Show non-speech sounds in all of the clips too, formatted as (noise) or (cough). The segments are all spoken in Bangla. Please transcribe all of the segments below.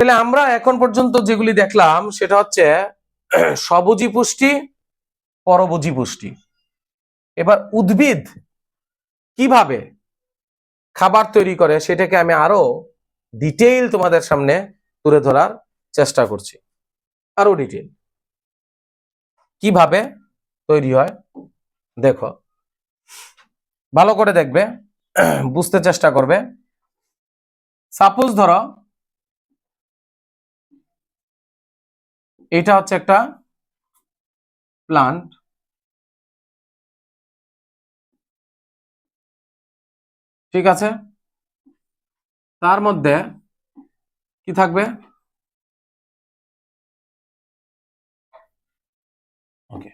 তাহলে আমরা এখন পর্যন্ত যেগুলি দেখলাম, সেটা হচ্ছে (clears throat) সবুজি পুষ্টি পরবুজি পুষ্টি। এবার উদ্ভিদ কীভাবে খাবার তৈরি করে সেটাকে আমি আরও ডিটেইল তোমাদের সামনে তুলে ধরার চেষ্টা করছি। আরও ডিটেইল কীভাবে তৈরি হয়? দেখো, ভালো করে দেখবে, (clears throat) বুঝতে চেষ্টা করবে। সাপোজ ধরো এটা হচ্ছে একটা প্লান্ট ঠিক আছে? তার মধ্যে কি থাকবে? ওকে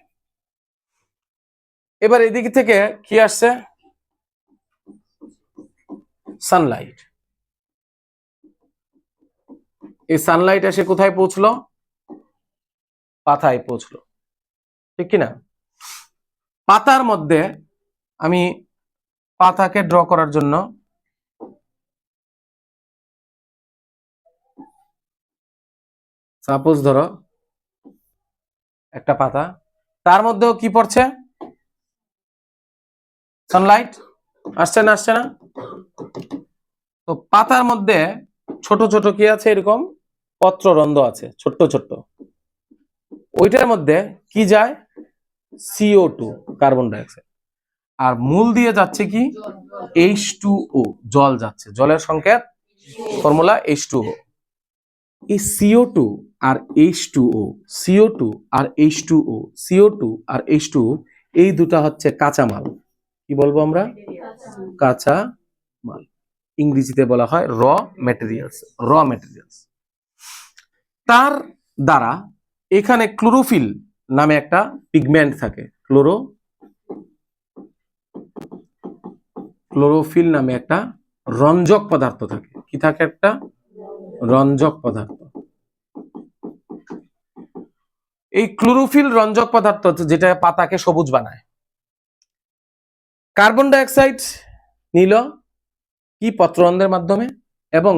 এবার এদিক থেকে কি আসছে? সানলাইট এই সানলাইট এসে কোথায় পৌঁছলো? পাতায় পৌঁছলো। ঠিক কিনা? পাতার মধ্যে আমি পাতাকে ড্র করার জন্য সাপোজ ধরো একটা পাতা, তার মধ্যেও কি পড়ছে? সানলাইট আসছে না আসছে না? তো পাতার মধ্যে ছোট ছোট কি আছে এরকম? পত্ররন্ধ্র আছে, ছোট্ট ছোট্ট। ওইটার মধ্যে কি যায়? C O two carbon dioxide আর মূল দিয়ে যাচ্ছে কি? এইচ টু ও জল যাচ্ছে। জলের সংকেত? ফর্মুলা এইচ টু ও এই সিও টু আর H two O C O two আর H two O C O two আর এইচ টু এই দুটা হচ্ছে কাঁচামাল। কি বলব আমরা? কাঁচা মাল ইংরেজিতে বলা হয় র ম্যাটেরিয়ালস র ম্যাটেরিয়ালস তার দ্বারা এখানে ক্লোরোফিল নামে একটা পিগমেন্ট থাকে। ক্লোরো ক্লোরোফিল নামে একটা রঞ্জক পদার্থ থাকে। কি থাকে একটা? রঞ্জক পদার্থ। এই ক্লোরোফিল রঞ্জক পদার্থ যেটা পাতাকে সবুজ বানায়। কার্বন ডাইঅক্সাইড নিল কি পত্ররন্ধ্রের মাধ্যমে? এবং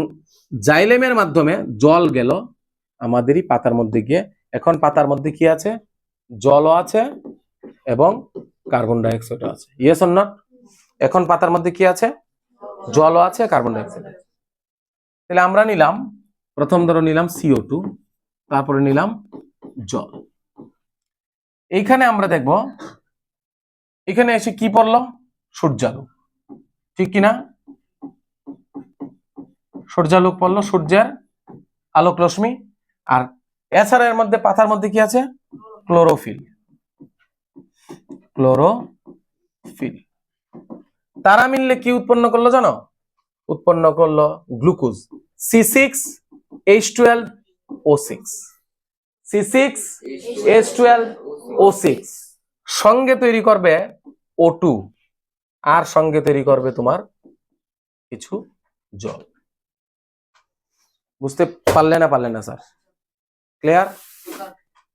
জাইলেমের মাধ্যমে জল গেল আমাদেরই পাতার মধ্যে গিয়ে এখন পাতার মধ্যে কি আছে? জলও আছে এবং কার্বন ডাইঅক্সাইডও আছে। ইয়েস অর নট এখন পাতার মধ্যে কি আছে? জলও আছে, কার্বন ডাইঅক্সাইড আছে। তাহলে আমরা নিলাম, প্রথম ধরো নিলাম সিও টু তারপরে নিলাম জল। এইখানে আমরা দেখব, এখানে এসে কি পড়ল? সূর্যালোক। ঠিক কিনা? সূর্যালোক পড়ল, সূর্যের আলোক রশ্মি আর এছাড়া এর মধ্যে পাতার মধ্যে কি আছে? ক্লোরোফিল ক্লোরোফিল তারা মিললে কি উৎপন্ন করল জানো? উৎপন্ন করল glucose C six H twelve O six C six H twelve O six সঙ্গে তৈরি করবে ও টু আর সঙ্গে তৈরি করবে তোমার কিছু জল। বুঝতে পারলে না পারলে না, স্যার? ক্লিয়ার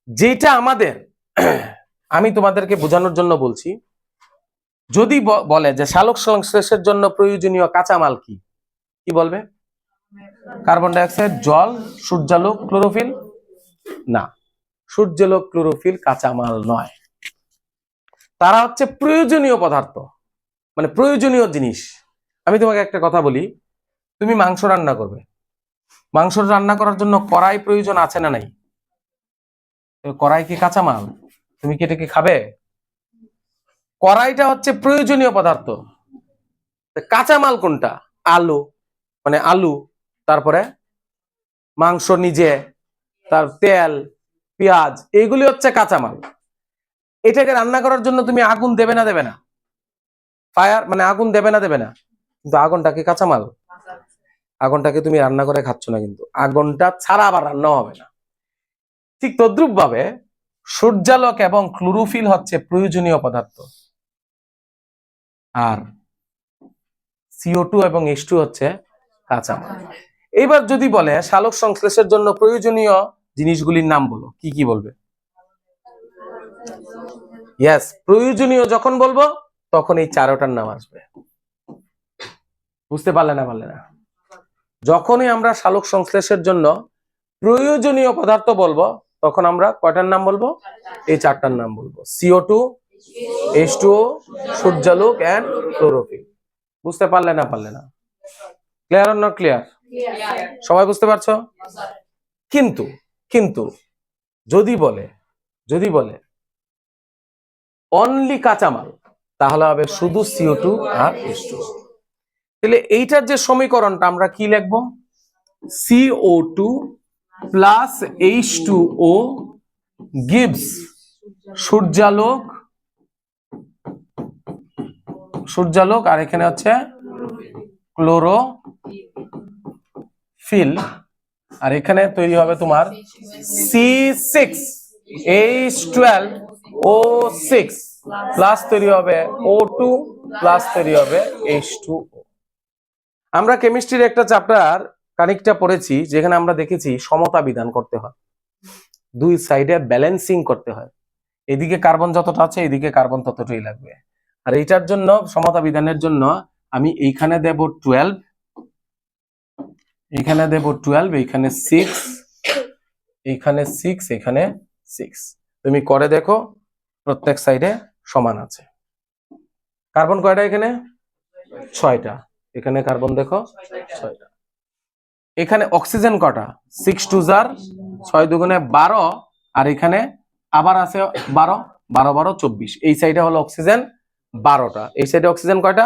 যেটা আমাদের, আমি তোমাদেরকে বোঝানোর জন্য বলছি, যদি বলে যে সালোক সংশ্লেষের জন্য প্রয়োজনীয় কাঁচামাল কি? কি বলবে? কার্বন ডাইঅক্সাইড জল, সূর্যালোক ক্লোরোফিল না, সূর্যালোক ক্লোরোফিল কাঁচামাল নয়। তারা হচ্ছে প্রয়োজনীয় পদার্থ মানে প্রয়োজনীয় জিনিস। আমি তোমাকে একটা কথা বলি, তুমি মাংস রান্না করবে। মাংস রান্না করার জন্য কড়াই প্রয়োজন আছে না নাই? কড়াই কি কাঁচামাল? তুমি কি এটাকে খাবে? কড়াইটা হচ্ছে প্রয়োজনীয় পদার্থ। কাঁচামাল কোনটা? আলু। মানে আলু, তারপরে মাংস নিজে, তার তেল, পেঁয়াজ এইগুলি হচ্ছে কাঁচামাল। এটাকে রান্না করার জন্য তুমি আগুন দেবে না দেবে না? ফায়ার মানে আগুন দেবে না দেবে না। কিন্তু আগুনটা কি কাঁচামাল? আগুনটাকে তুমি রান্না করে খাচ্ছ না কিন্তু। আগুনটা ছাড়া আবার রান্না হবে না। ঠিক তদ্রুপ ভাবে সূর্যালোক এবং ক্লোরোফিল হচ্ছে প্রয়োজনীয় পদার্থ। আর সিও টু এবং এইচ টু হচ্ছে কাঁচামাল। এইবার যদি বলে সালোক সংশ্লেষের জন্য প্রয়োজনীয় জিনিসগুলির নাম বলো। কি কি বলবে? ইয়েস প্রয়োজনীয় যখন বলব, তখন এই চারোটার নাম আসবে। বুঝতে পারলে না পারলে না। যখনই আমরা সালোক সংশ্লেষের জন্য প্রয়োজনীয় পদার্থ বলব, তখন আমরা কয়টার নাম বলব? এই চারটার নাম বলব। C O two H two সূর্যালোক and chlorophyll. বুঝতে পারলে না পারলে না? ক্লিয়ার অর নট ক্লিয়ার সবাই বুঝতে পারছ? কিন্তু কিন্তু, যদি বলে যদি বলে অনলি কাঁচামাল, তাহলে হবে শুধু সিও টু আর এইচ টু তাহলে এইটার যে সমীকরণটা আমরা কি লিখব? CO two plus H two O gives সূর্যালোক সূর্যালোক আর এখানে হচ্ছে ক্লোরো ফিল আর এখানে তৈরি হবে তোমার C six H twelve O six plus তৈরি হবে ও টু প্লাস তৈরি হবে এইচ টু আমরা কেমিস্ট্রির একটা চ্যাপ্টার কানিকটা পড়েছি, যেখানে আমরা দেখেছি সমতা বিধান করতে হয়। দুই সাইডে ব্যালেন্সিং করতে হয়। এদিকে কার্বন যতটা আছে, এদিকে কার্বন ততটাই লাগবে। আর এইটার জন্য, সমতা বিধানের জন্য আমি এইখানে দেব টুয়েলভ এখানে দেব টুয়েলভ এইখানে সিক্স এইখানে সিক্স এখানে সিক্স তুমি করে দেখো, প্রত্যেক সাইডে সমান আছে। কার্বন কয়টা এখানে? ছয়টা। এখানে কার্বন দেখো? এখানে অক্সিজেন কটা? সিক্স টু জার ছয় দুগুণে বারো, আর এখানে আবার আছে বারো বারো বারো চব্বিশ। এই সাইডে হলো অক্সিজেন বারোটা। এই সাইডে অক্সিজেন কয়টা?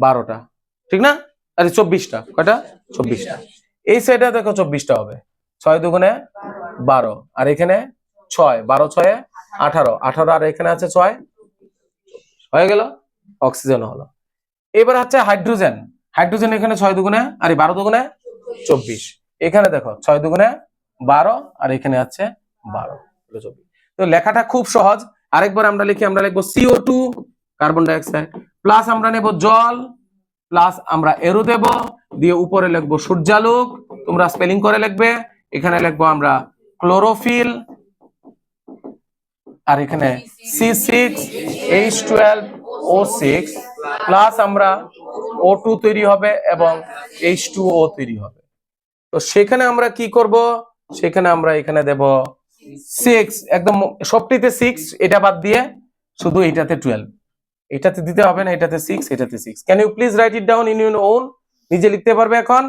বারোটা। ঠিক না? আরে চব্বিশটা। কয়টা? চব্বিশটা। এই সাইডে দেখো চব্বিশটা হবে। ছয় দুগুণে বারো। আর এখানে ছয়। বারো ছয়ে আঠারো। আঠারো আর এখানে আছে ছয়? হয়ে গেল? অক্সিজেন হলো। এবার হচ্ছে হাইড্রোজেন। হাইড্রোজেন এখানে ছয় দুগুণে, আর বারো দুগুণে চব্বিশ। এখানে দেখো, ছয় দুগুণে বারো, আর এখানে আছে বারো চব্বিশ। তো লেখাটা খুব সহজ। আরেকবার আমরা লিখি, আমরা লিখব C O two carbon dioxide plus আমরা নেব জল প্লাস আমরা এরো দেব, দিয়ে উপরে লিখব সূর্যালোক। তোমরা স্পেলিং করে লিখবে। এখানে লিখব আমরা ক্লোরোফিল আর এখানে C six H twelve O six plus আমরা ও টু তৈরি হবে এবং এইচ টু ও তৈরি হবে। তো সেখানে আমরা কি করব? সেখানে আমরা এখানে দেব সিক্স একদম সবটিতে সিক্স এটা বাদ দিয়ে শুধু এটাতে টুয়েলভ এটাতে দিতে হবে না, এটাতে সিক্স এটাতে six can you please write it down in your own নিজে লিখতে পারবে এখন?